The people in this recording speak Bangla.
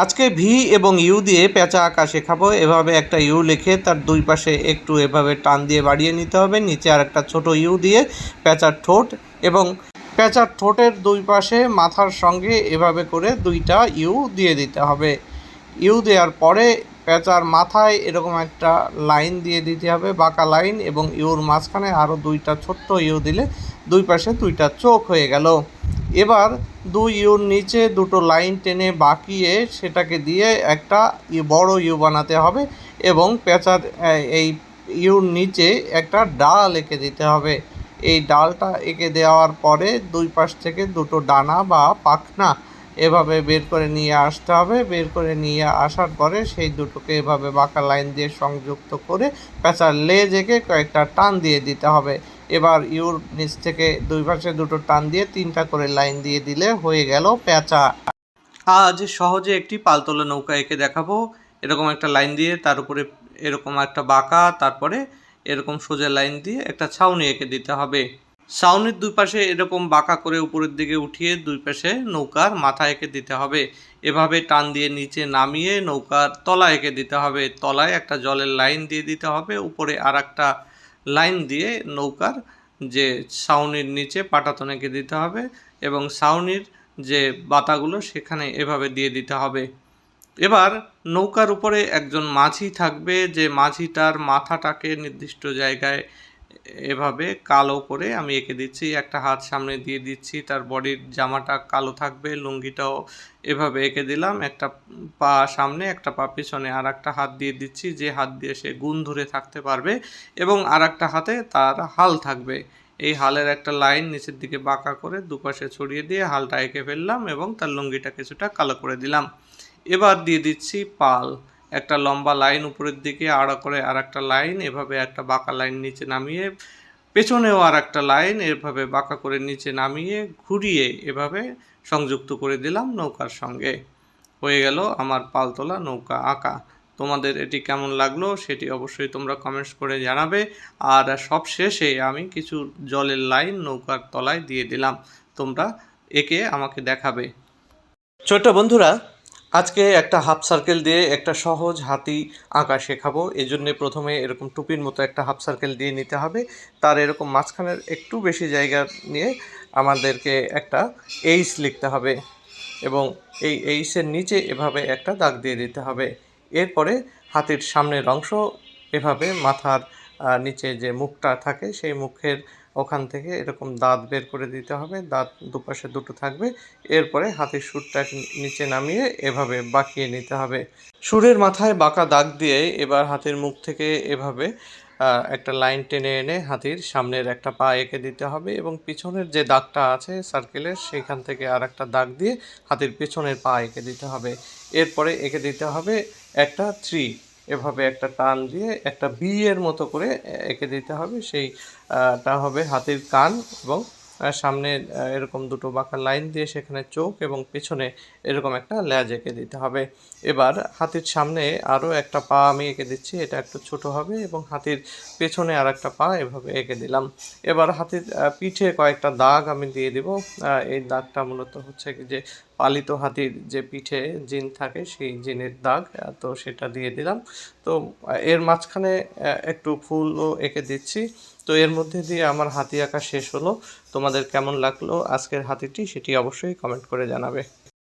আজকে ভি এবং ইউ দিয়ে পেঁচা আঁকা শেখাবো এভাবে একটা ইউ লিখে তার দুই পাশে একটু এভাবে টান দিয়ে বাড়িয়ে নিতে হবে। নিচে আর একটা ছোট ইউ দিয়ে পেঁচার ঠোঁট এবং পেঁচার ঠোঁটের দুই পাশে মাথার সঙ্গে এভাবে করে দুইটা ইউ দিয়ে দিতে হবে। ইউ দেওয়ার পরে পেঁচার মাথায় এরকম একটা লাইন দিয়ে দিতে হবে, বাঁকা লাইন এবং ইউর মাঝখানে আরও দুইটা ছোট্ট ইউ দিলে দুই পাশে দুইটা চোখ হয়ে গেল। এবার দুই ইউর নিচে দুটো লাইন টেনে বাঁকিয়ে সেটাকে দিয়ে একটা বড় ইউ বানাতে হবে এবং পেঁচার এই ইউর নিচে একটা ডাল এঁকে দিতে হবে। এই ডালটা এঁকে দেওয়ার পরে দুই পাশ থেকে দুটো ডানা বা পাখনা এভাবে বের করে নিয়ে আসতে হবে। বের করে নিয়ে আসার পরে সেই দুটোকে এভাবে বাঁকা লাইন দিয়ে সংযুক্ত করে পেঁচার লেজ এঁকে কয়েকটা টান দিয়ে দিতে হবে। এবার ইউর নিচ থেকে দুই পাশে দুটো টান দিয়ে তিনটা করে লাইন দিয়ে দিলে হয়ে গেল পেঁচা আজ সহজে একটি পালতোলা নৌকা এঁকে দেখাবো। এরকম একটা লাইন দিয়ে তার উপরে এরকম একটা বাঁকা, তারপরে এরকম সোজা লাইন দিয়ে একটা ছাউনি এঁকে দিতে হবে। ছাউনির দুই পাশে এরকম বাঁকা করে উপরের দিকে উঠিয়ে দুই পাশে নৌকার মাথা এঁকে দিতে হবে। এভাবে টান দিয়ে নিচে নামিয়ে নৌকার তলা এঁকে দিতে হবে। তলায় একটা জলের লাইন দিয়ে দিতে হবে। উপরে আর একটা লাইন দিয়ে নৌকার যে ছাউনির নিচে পাটাতনেকে দিতে হবে এবং ছাউনির যে বাতাগুলো সেখানে এভাবে দিয়ে দিতে হবে। এবার নৌকার উপরে একজন মাঝি থাকবে যে মাঝিটার মাথাটাকে নির্দিষ্ট জায়গায় এভাবে কালো করে আমি এঁকে দিচ্ছি, একটা হাত সামনে দিয়ে দিচ্ছি, তার বডির জামাটা কালো থাকবে, লুঙ্গিটাও এভাবে এঁকে দিলাম, একটা পা সামনে, একটা পা পিছনে আর একটা হাত দিয়ে দিচ্ছি, যে হাত দিয়ে সে গুণ ধরে থাকতে পারবে এবং আর একটা হাতে তার হাল থাকবে। এই হালের একটা লাইন নিচের দিকে বাঁকা করে দুপাশে ছড়িয়ে দিয়ে হালটা এঁকে ফেললাম এবং তার লুঙ্গিটা কিছুটা কালো করে দিলাম। এবার দিয়ে দিচ্ছি পাল। একটা লম্বা লাইন উপরের দিকে, আড়া করে আর একটা লাইন, এভাবে একটা বাঁকা লাইন নিচে নামিয়ে, পেছনেও আর একটা লাইন, এভাবে বাঁকা করে নিচে নামিয়ে, ঘুরিয়ে এভাবে সংযুক্ত করে দিলাম নৌকার সঙ্গে। হয়ে গেল আমার পালতোলা নৌকা আঁকা। তোমাদের এটি কেমন লাগল সেটি অবশ্যই তোমরা কমেন্টস করে জানাবে। আর সব শেষে আমি কিছু জলের লাইন নৌকার তলায় দিয়ে দিলাম। তোমরা একে আমাকে দেখাবে। ছোট বন্ধুরা আজকে একটা হাফ সার্কেল দিয়ে একটা সহজ হাতি আঁকা শেখাবো। এই জন্যে প্রথমে এরকম টুপির মতো একটা হাফ সার্কেল দিয়ে নিতে হবে। তার এরকম মাঝখানের একটু বেশি জায়গা নিয়ে আমাদেরকে একটা এইস লিখতে হবে এবং এই এইসের নিচে এভাবে একটা দাগ দিয়ে দিতে হবে। এরপরে হাতির সামনের অংশ এভাবে মাথার নিচে যে মুখটা থাকে, সেই মুখের ওখান থেকে এরকম দাঁত বের করে দিতে হবে। দাঁত দুপাশে দুটো থাকবে। এরপরে হাতির সুরটা নিচে নামিয়ে এভাবে বাঁকিয়ে নিতে হবে। সুরের মাথায় বাঁকা দাগ দিয়ে এবার হাতির মুখ থেকে এভাবে একটা লাইন টেনে এনে হাতির সামনের একটা পা এঁকে দিতে হবে এবং পিছনের যে দাগটা আছে সার্কেলের সেইখান থেকে আর একটা দাগ দিয়ে হাতির পেছনের পা এঁকে দিতে হবে। এরপরে এঁকে দিতে হবে একটা থ্রি এভাবে একটা টান দিয়ে একটা বি এর মতো করে এঁকে দিতে হবে। সেই আহ, টা হবে হাতির কান এবং সামনে এরকম দুটো বাঁকা লাইন দিয়ে সেখানে চোখ এবং পেছনে এরকম একটা ল্যাজ এঁকে দিতে হবে। এবার হাতির সামনে আরও একটা পা আমি এঁকে দিচ্ছি এটা একটু ছোট হবে এবং হাতির পেছনে আর একটা পা এভাবে এঁকে দিলাম। এবার হাতির পিঠে কয়েকটা দাগ আমি দিয়ে দিব। এই দাগটা মূলত হচ্ছে যে পালিত হাতির যে পিঠে জিন থাকে, সেই জিনের দাগ তো সেটা দিয়ে দিলাম। তো এর মাঝখানে একটু ফুলও এঁকে দিচ্ছি। তো এর মধ্যে দিয়ে আমার হাতি আঁকা শেষ হলো। তোমাদের কেমন লাগল আজকের হাতিটি, সেটি অবশ্যই কমেন্ট করে জানাবে।